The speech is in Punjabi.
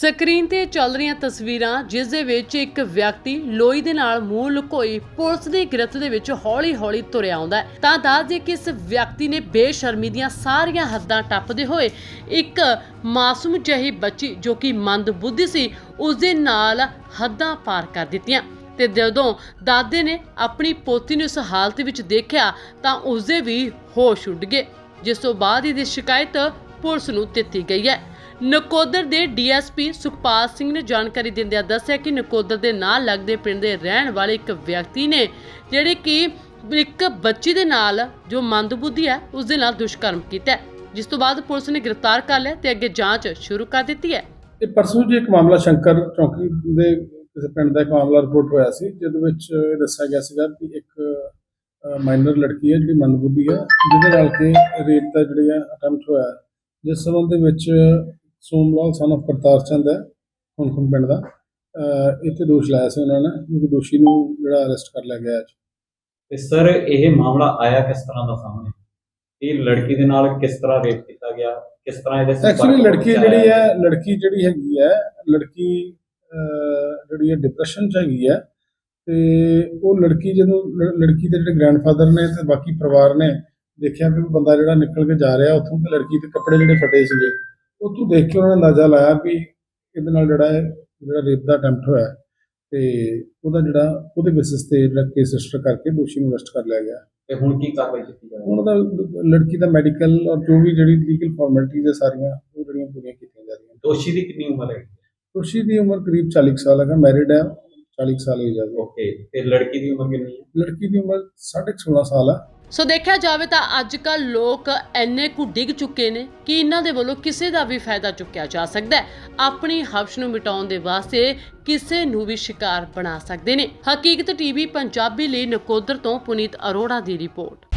ਸਕਰੀਨ ਤੇ ਚੱਲ ਰਹੀਆਂ ਤਸਵੀਰਾਂ, ਜਿਸ ਦੇ ਵਿੱਚ ਇੱਕ ਵਿਅਕਤੀ ਲੋਈ ਦੇ ਨਾਲ ਮੂੰਹ ਲੁਕੋਈ ਪੁਲਿਸ ਦੀ ਗ੍ਰਿਫਤ ਦੇ ਵਿੱਚ ਹੌਲੀ-ਹੌਲੀ ਤੁਰਿਆ ਆਉਂਦਾ ਹੈ। ਤਾਂ ਦੱਸ ਕਿ ਇਸ ਵਿਅਕਤੀ ਨੇ ਬੇਸ਼ਰਮੀ ਦੀਆਂ ਸਾਰੀਆਂ ਹੱਦਾਂ ਟੱਪਦੇ ਹੋਏ ਇੱਕ ਮਾਸੂਮ ਜਿਹੀ ਬੱਚੀ ਜੋ ਕਿ ਮੰਦ ਬੁੱਧੀ ਸੀ, ਉਸ ਦੇ ਨਾਲ ਹੱਦਾਂ ਪਾਰ ਕਰ ਦਿੱਤੀਆਂ। ਤੇ ਜਦੋਂ ਦਾਦੇ ਨੇ ਆਪਣੀ ਪੋਤੀ ਨੂੰ ਇਸ ਹਾਲਤ ਵਿੱਚ ਦੇਖਿਆ, ਤਾਂ ਉਸਦੇ ਵੀ ਹੋਸ਼ ਉੱਡ ਗਏ, ਜਿਸ ਤੋਂ ਬਾਅਦ ਇਹਦੀ ਸ਼ਿਕਾਇਤ ਪੁਲਿਸ ਨੂੰ ਦਿੱਤੀ ਗਈ ਹੈ। ਨਕੋਦਰ ਦੇ ਡੀਐਸਪੀ ਸੁਖਪਾਲ ਸਿੰਘ ਨੇ ਜਾਣਕਾਰੀ ਦਿੰਦਿਆਂ ਦੱਸਿਆ ਕਿ ਨਕੋਦਰ ਦੇ ਨਾਲ ਲੱਗਦੇ ਪਿੰਡ ਦੇ ਰਹਿਣ ਵਾਲੇ ਇੱਕ ਵਿਅਕਤੀ ਨੇ, ਜਿਹੜੇ ਕਿ ਇੱਕ ਬੱਚੀ ਦੇ ਨਾਲ ਜੋ ਮੰਦਬੁੱਧੀ ਹੈ, ਉਸ ਦੇ ਨਾਲ ਦੁਸ਼ਕਰਮ ਕੀਤਾ ਹੈ। ਜਿਸ ਤੋਂ ਬਾਅਦ ਪੁਲਿਸ ਨੇ ਗ੍ਰਿਫਤਾਰ ਕਰ ਲਿਆ ਤੇ ਅੱਗੇ ਜਾਂਚ ਸ਼ੁਰੂ ਕਰ ਦਿੱਤੀ ਹੈ। ਇਹ ਪਰਸੋਂ ਜੀ ਇੱਕ ਮਾਮਲਾ ਸ਼ੰਕਰ ਚੌਂਕੀ ਦੇ ਕਿਸੇ ਪਿੰਡ ਦਾ ਇੱਕ ਮਾਮਲਾ ਰਿਪੋਰਟ ਹੋਇਆ ਸੀ, ਜਿਹਦੇ ਵਿੱਚ ਇਹ ਦੱਸਿਆ ਗਿਆ ਸੀਗਾ ਕਿ ਇੱਕ ਮਾਈਨਰ ਲੜਕੀ ਹੈ ਜਿਹੜੀ ਮੰਦਬੁੱਧੀ ਹੈ, ਜਿਹਦੇ ਨਾਲ ਕਿ ਰੇਪ ਦਾ ਜਿਹੜੀ ਅਟੈਂਪਟ ਹੋਇਆ ਜਿਸ ਸੰਬੰਧ ਦੇ ਵਿੱਚ ਸੋਮਲਾਲ ਸਨ of ਕਰਤਾਰ ਚੰਦ ਹੈ ਹੁਨਖੁਨ ਪਿੰਡ ਦਾ। ਇੱਥੇ ਦੋਸ਼ ਲਾਇਆ ਸੀ ਉਹਨਾਂ ਨੇ ਕਿਉਂਕਿ ਦੋਸ਼ੀ ਨੂੰ ਜਿਹੜਾ ਅਰੈਸਟ ਕਰ ਲਿਆ ਗਿਆ ਅੱਜ। ਤੇ ਸਰ ਇਹ ਮਾਮਲਾ ਆਇਆ ਕਿਸ ਤਰ੍ਹਾਂ ਦਾ ਸਾਹਮਣੇ? ਇਹ ਲੜਕੀ ਦੇ ਨਾਲ ਕਿਸ ਤਰ੍ਹਾਂ ਰੇਪ ਕੀਤਾ ਗਿਆ? ਕਿਸ ਤਰ੍ਹਾਂ ਇਹਦੇ ਐਕਚੁਅਲੀ ਲੜਕੀ? ਜਿਹੜੀ ਹੈ? ਲੜਕੀ ਜਿਹੜੀ ਹੈਗੀ ਹੈ ਲੜਕੀ ਜਿਹੜੀ ਹੈ ਡਿਪਰੈਸ਼ਨ ਚ ਹੈਗੀ ਹੈ ਤੇ ਉਹ ਲੜਕੀ ਜਦੋਂ ਲੜਕੀ ਦੇ ਜਿਹੜੇ ਗ੍ਰੈਂਡਫਾਦਰ ਨੇ ਤੇ ਬਾਕੀ ਪਰਿਵਾਰ ਨੇ ਦੇਖਿਆ ਉਹ ਬੰਦਾ ਜਿਹੜਾ ਨਿਕਲ ਕੇ ਜਾ ਰਿਹਾ ਉੱਥੋਂ ਤੇ ਲੜਕੀ ਦੇ ਕੱਪੜੇ ਜਿਹੜੇ ਫਟੇ ਸੀਗੇ। ਉੱਥੋਂ ਦੇਖ ਕੇ ਉਹਨਾਂ ਨੇ ਅੰਦਾਜ਼ਾ ਲਾਇਆ ਵੀ ਇਹਦੇ ਨਾਲ ਜਿਹੜਾ ਹੈ ਜਿਹੜਾ ਰੇਪ ਦਾ ਅਟੈਂਪਟ ਹੋਇਆ ਹੈ ਤੇ ਉਹਦਾ ਜਿਹੜਾ ਉਹਦੇ ਬੇਸਿਸ ਤੇ ਜਿਹੜਾ ਕੇਸ ਰਜਿਸਟਰ ਕਰਕੇ ਦੋਸ਼ੀ ਨੂੰ ਅਰੈਸਟ ਕਰ ਲਿਆ ਗਿਆ। ਤੇ ਹੁਣ ਕੀ ਕਾਰਵਾਈ ਕੀਤੀ ਜਾਵੇ ਉਹਨਾਂ ਦਾ ਲੜਕੀ ਦਾ ਮੈਡੀਕਲ ਔਰ ਜੋ ਵੀ ਜਿਹੜੀ ਲੀਗਲ ਫਾਰਮੈਲਿਟੀਜ਼ ਹੈ ਸਾਰੀਆਂ ਉਹ ਜਿਹੜੀਆਂ ਪੂਰੀਆਂ ਕੀਤੀਆਂ ਜਾ ਰਹੀਆਂ ਦੋਸ਼ੀ ਦੀ ਕਿੰਨੀ ਉਮਰ ਹੈ ਖੁਸ਼ੀ ਦੀ ਉਮਰ ਕਰੀਬ 40 ਕੁ ਸਾਲ ਹੈ ਮੈਰਿਡ ਹੈ 40 ਕੁ ਸਾਲ ਏਜ ਹੈ। ਉਹਦੀ। ਓਕੇ ਤੇ ਲੜਕੀ ਦੀ ਉਮਰ ਕਿੰਨੀ ਹੈ? ਲੜਕੀ ਦੀ ਉਮਰ 16.5 ਸਾਲ ਹੈ। ਸੋ ਦੇਖਿਆ ਜਾਵੇ ਤਾਂ ਅੱਜ ਕੱਲ ਲੋਕ ਐਨੇ ਕੁ ਡਿੱਗ ਚੁੱਕੇ ਨੇ ਕਿ ਇਹਨਾਂ ਦੇ ਵੱਲੋਂ ਕਿਸੇ ਦਾ ਵੀ ਫਾਇਦਾ ਚੁੱਕਿਆ ਜਾ ਸਕਦਾ ਹੈ। ਆਪਣੀ ਹਵਸ਼ ਨੂੰ ਮਿਟਾਉਣ ਦੇ ਵਾਸਤੇ ਕਿਸੇ ਨੂੰ ਵੀ ਸ਼ਿਕਾਰ ਬਣਾ ਸਕਦੇ ਨੇ। ਹਕੀਕਤ ਟੀਵੀ ਪੰਜਾਬੀ ਲਈ ਨਕੋਦਰ ਤੋਂ ਪੁਨੀਤ ਅਰੋੜਾ ਦੀ ਰਿਪੋਰਟ।